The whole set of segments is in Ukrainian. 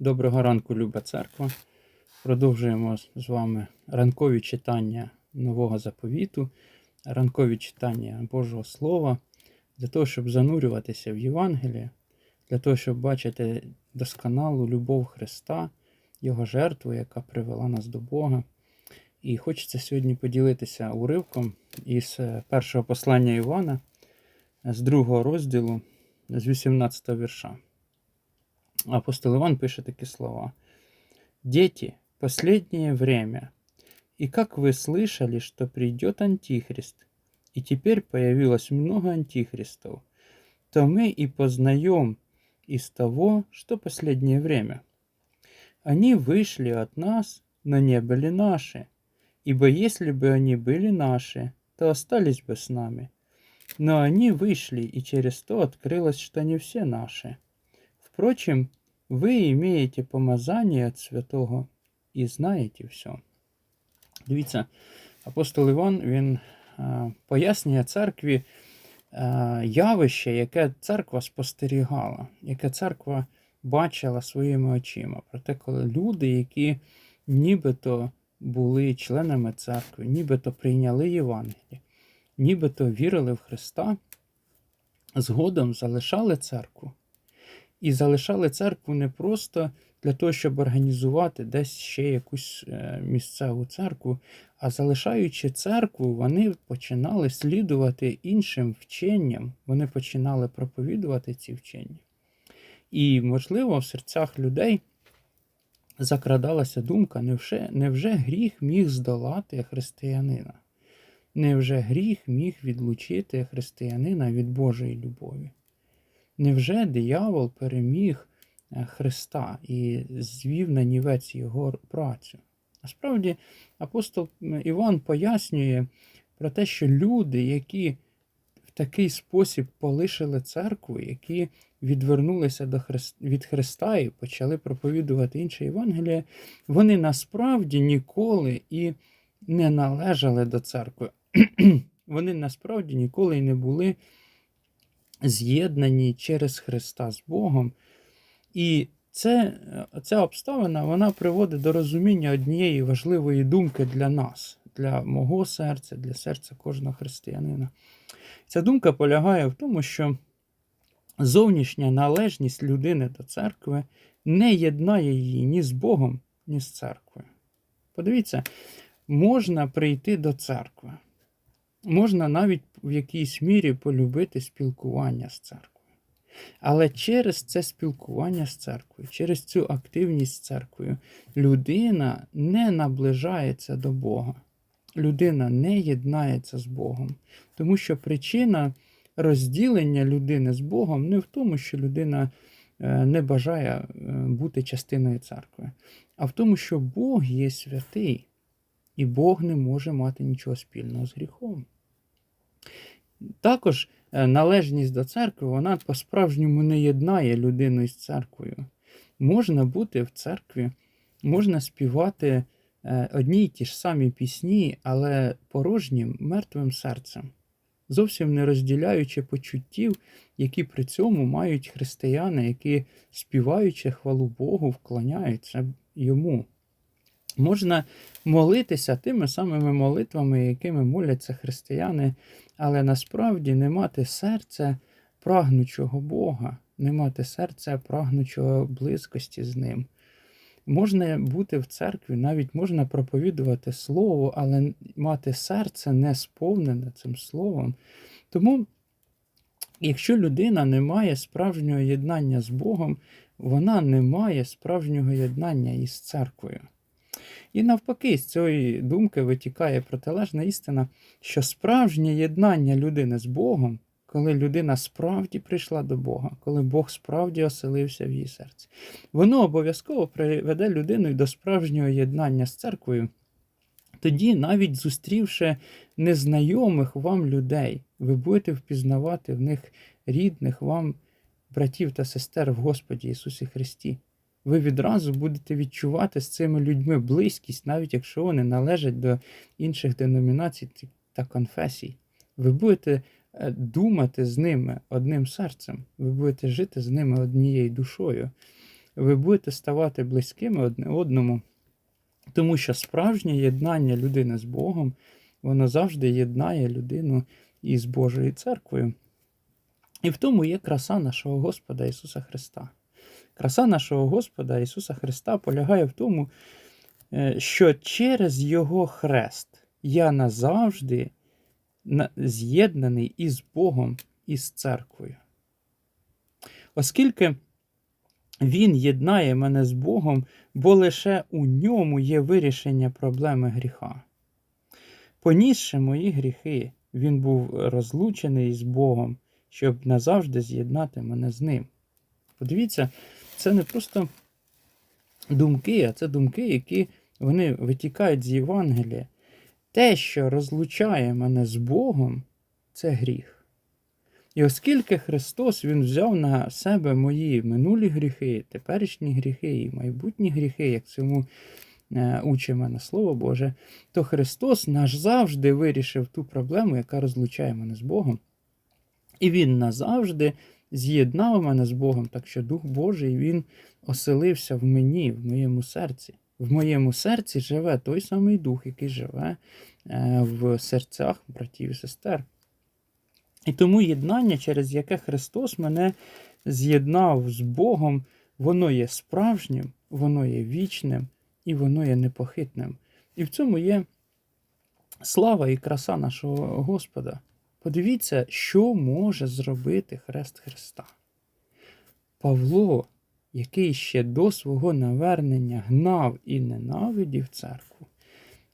Доброго ранку, люба церква. Продовжуємо з вами ранкові читання нового заповіту, ранкові читання Божого Слова, для того, щоб занурюватися в Євангеліє, для того, щоб бачити досконалу любов Христа, Його жертву, яка привела нас до Бога. І хочеться сьогодні поділитися уривком із е, першого послання Івана, з другого розділу, з 18 вірша. Апостол Иван пишет такие слова. «Дети, последнее время, и как вы слышали, что придет Антихрист, и теперь появилось много антихристов, то мы и познаем из того, что последнее время. Они вышли от нас, но не были наши, ибо если бы они были наши, то остались бы с нами. Но они вышли, и через то открылось, что не все наши. Впрочем, вы имеете помазание от святого і знаєте все. Дивіться, апостол Іван він пояснює церкві явище, яке церква спостерігала, яке церква бачила своїми очима. Проте, коли люди, які нібито були членами церкви, нібито прийняли Євангеліє, нібито вірили в Христа, згодом залишали церкву. І залишали церкву не просто для того, щоб організувати десь ще якусь е, місцеву церкву, а залишаючи церкву, вони починали слідувати іншим вченням, вони починали проповідувати ці вчення. І, можливо, в серцях людей закрадалася думка, невже, невже гріх міг здолати християнина? Невже гріх міг відлучити християнина від Божої любові? Невже диявол переміг е, Христа і звів на нівець його працю? Насправді, апостол Іван пояснює про те, що люди, які в такий спосіб полишили церкву, які відвернулися до Христ... від Христа і почали проповідувати інше Євангеліє, вони насправді ніколи і не належали до церкви. Вони насправді ніколи і не були з'єднані через Христа з Богом. І це, ця обставина вона приводить до розуміння однієї важливої думки для нас, для мого серця, для серця кожного християнина. Ця думка полягає в тому, що зовнішня належність людини до церкви не єднає її ні з Богом, ні з церквою. Подивіться, можна прийти до церкви. Можна навіть в якійсь мірі полюбити спілкування з церквою. Але через це спілкування з церквою, через цю активність з церквою, людина не наближається до Бога. Людина не єднається з Богом. Тому що причина розділення людини з Богом не в тому, що людина е, не бажає е, бути частиною церкви, а в тому, що Бог є святий, і Бог не може мати нічого спільного з гріхом. Також е, належність до церкви вона по-справжньому не єднає людину із церквою. Можна бути в церкві, можна співати е, одні й ті ж самі пісні, але порожнім мертвим серцем, зовсім не розділяючи почуттів, які при цьому мають християни, які співаючи хвалу Богу, вклоняються йому. Можна молитися тими самими молитвами, якими моляться християни, але насправді не мати серця прагнучого Бога, не мати серця прагнучого близькості з Ним. Можна бути в церкві, навіть можна проповідувати Слово, але мати серце не сповнене цим словом. Тому, якщо людина не має справжнього єднання з Богом, вона не має справжнього єднання із церквою. І навпаки, з цієї думки витікає протилежна істина, що справжнє єднання людини з Богом, коли людина справді прийшла до Бога, коли Бог справді оселився в її серці, воно обов'язково приведе людину до справжнього єднання з церквою. Тоді, навіть зустрівши незнайомих вам людей, ви будете впізнавати в них рідних вам братів та сестер в Господі Ісусі Христі ви відразу будете відчувати з цими людьми близькість, навіть якщо вони належать до інших деномінацій та конфесій. Ви будете е, думати з ними одним серцем, ви будете жити з ними однією душою. ви будете ставати близькими одне одному. Тому що справжнє єднання людини з Богом, воно завжди єднає людину із Божою церквою. І в тому є краса нашого Господа Ісуса Христа. Краса нашого Господа Ісуса Христа полягає в тому, е, що через Його хрест я назавжди з'єднаний із Богом із церквою. Оскільки Він єднає мене з Богом, бо лише у ньому є вирішення проблеми гріха. Понісши мої гріхи, він був розлучений з Богом, щоб назавжди з'єднати мене з ним. Подивіться, це не просто думки, а це думки, які вони витікають з Євангелія. Те, що розлучає мене з Богом, це гріх. І оскільки Христос Він взяв на себе мої минулі гріхи, теперішні гріхи і майбутні гріхи, як цьому е, учить мене Слово Боже, то Христос наш завжди вирішив ту проблему, яка розлучає мене з Богом. І Він назавжди з'єднав мене з Богом, так що Дух Божий Він оселився в мені, в моєму серці. В моєму серці живе той самий дух, який живе е, в серцях братів і сестер. І тому єднання, через яке Христос мене з'єднав з Богом, воно є справжнім, воно є вічним і воно є непохитним. І в цьому є слава і краса нашого Господа. Подивіться, що може зробити Хрест Христа. Павло, який ще до свого навернення гнав і ненавидів церкву,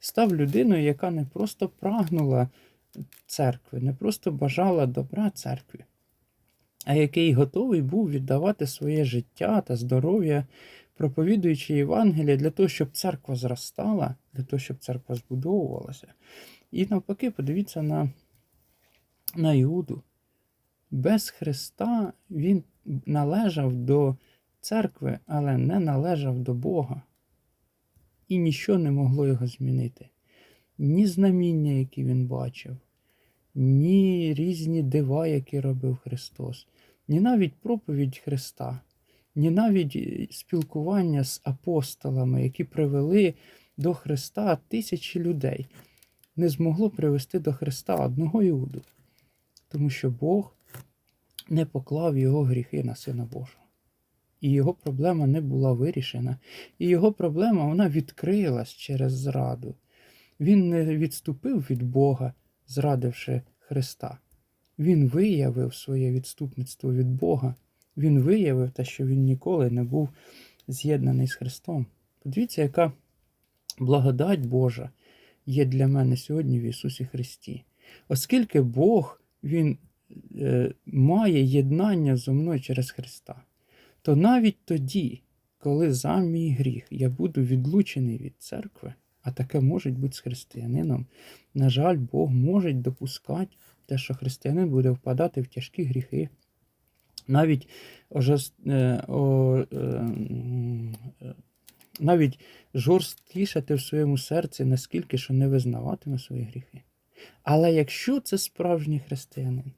став людиною, яка не просто прагнула церкви, не просто бажала добра церкві, а який готовий був віддавати своє життя та здоров'я, проповідуючи Євангеліє для того, щоб церква зростала, для того, щоб церква збудовувалася. І навпаки, подивіться на, на Іуду. Без Христа він належав до церкви, але не належав до Бога. І нічого не могло його змінити. Ні знаміння, які він бачив, ні різні дива, які робив Христос, ні навіть проповідь Христа, ні навіть спілкування з апостолами, які привели до Христа тисячі людей, не змогло привести до Христа одного Іуду, тому що Бог не поклав його гріхи на Сина Божого. І його проблема не була вирішена, і його проблема вона відкрилась через зраду. Він не відступив від Бога, зрадивши Христа. Він виявив своє відступництво від Бога. Він виявив те, що він ніколи не був з'єднаний з Христом. Подивіться, яка благодать Божа є для мене сьогодні в Ісусі Христі. Оскільки Бог Він е, має єднання зо мною через Христа, то навіть тоді, коли за мій гріх я буду відлучений від церкви, а таке може бути з християнином. На жаль, Бог може допускати те, що християнин буде впадати в тяжкі гріхи. Навіть е, е, е, навіть жорсткішати в своєму серці, наскільки що не визнаватиме свої гріхи. Але якщо це справжній християнин,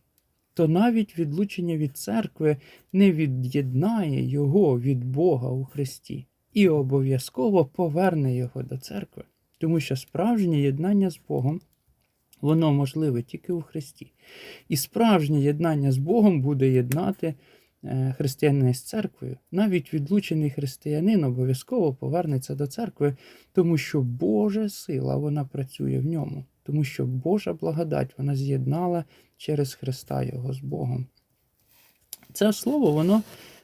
то навіть відлучення від церкви не від'єднає його від Бога у Христі і обов'язково поверне його до церкви. Тому що справжнє єднання з Богом, воно можливе тільки у Христі. І справжнє єднання з Богом буде єднати е, християнина з церквою. Навіть відлучений християнин обов'язково повернеться до церкви, тому що Божа сила вона працює в ньому, тому що Божа благодать вона з'єднала через Христа Його з Богом. Це слово, воно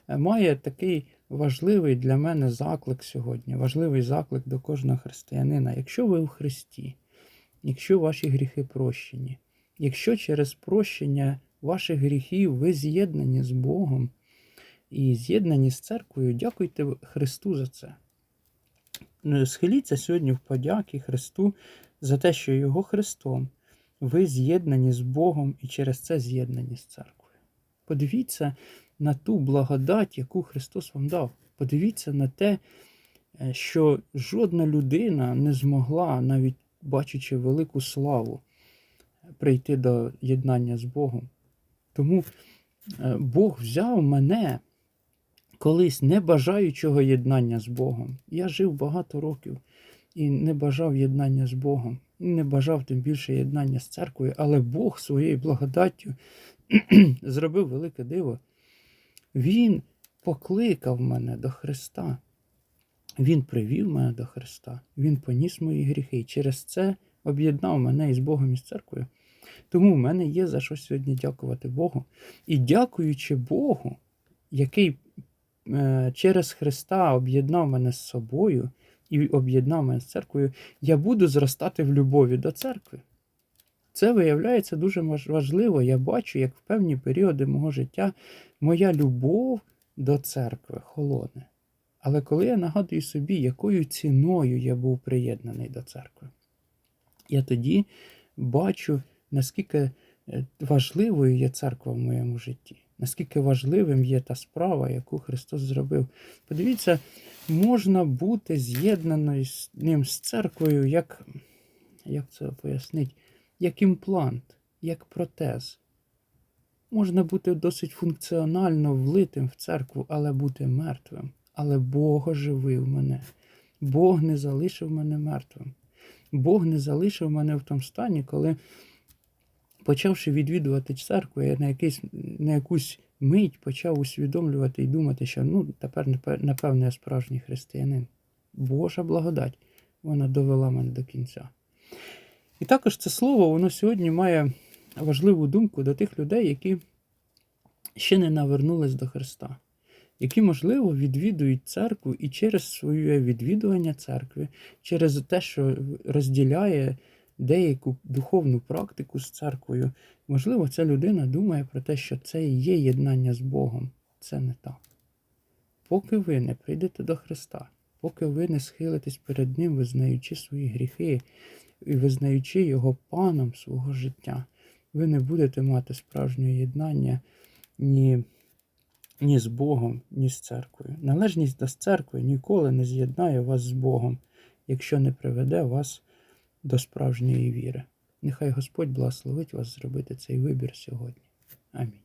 е, має такий важливий для мене заклик сьогодні, важливий заклик до кожного християнина. Якщо ви в Христі, якщо ваші гріхи прощені, якщо через прощення ваших гріхів ви з'єднані з Богом і з'єднані з церквою, дякуйте Христу за це. Е, Схиліться сьогодні в подяки Христу за те, що Його Христом ви з'єднані з Богом і через це з'єднані з церквою. Подивіться на ту благодать, яку Христос вам дав. Подивіться на те, е, що жодна людина не змогла, навіть бачачи велику славу, прийти до єднання з Богом. Тому е, Бог взяв мене, колись не бажаючого єднання з Богом. Я жив багато років і не бажав єднання з Богом, не бажав тим більше єднання з церквою, але Бог своєю благодаттю зробив велике диво. Він покликав мене до Христа. Він привів мене до Христа, Він поніс мої гріхи і через це об'єднав мене із Богом і з церквою. Тому в мене є за що сьогодні дякувати Богу. І дякуючи Богу, який е, через Христа об'єднав мене з собою і об'єднав мене з церквою, я буду зростати в любові до церкви. Це виявляється дуже важливо. Я бачу, як в певні періоди мого життя моя любов до церкви холоне. Але коли я нагадую собі, якою ціною я був приєднаний до церкви, я тоді бачу, наскільки е, важливою є церква в моєму житті, наскільки важливим є та справа, яку Христос зробив. Подивіться, можна бути з'єднаною з ним з церквою, як, як це пояснити, як імплант, як протез. Можна бути досить функціонально влитим в церкву, але бути мертвим. Але Бог оживив мене. Бог не залишив мене мертвим. Бог не залишив мене в тому стані, коли, почавши відвідувати церкву, я на, якийсь, на якусь мить почав усвідомлювати і думати, що ну, тепер, напе- напевно, я справжній християнин. Божа благодать, вона довела мене до кінця. І також це слово, воно сьогодні має важливу думку до тих людей, які ще не навернулись до Христа, які, можливо, відвідують церкву і через своє відвідування церкви, через те, що розділяє деяку духовну практику з церквою, можливо, ця людина думає про те, що це і є єднання з Богом. Це не так. Поки ви не прийдете до Христа, поки ви не схилитесь перед Ним, визнаючи свої гріхи і визнаючи Його паном свого життя, ви не будете мати справжнього єднання ні, ні з Богом, ні з церквою. Належність до церкви ніколи не з'єднає вас з Богом, якщо не приведе вас до справжньої віри. Нехай Господь благословить вас зробити цей вибір сьогодні. Амінь.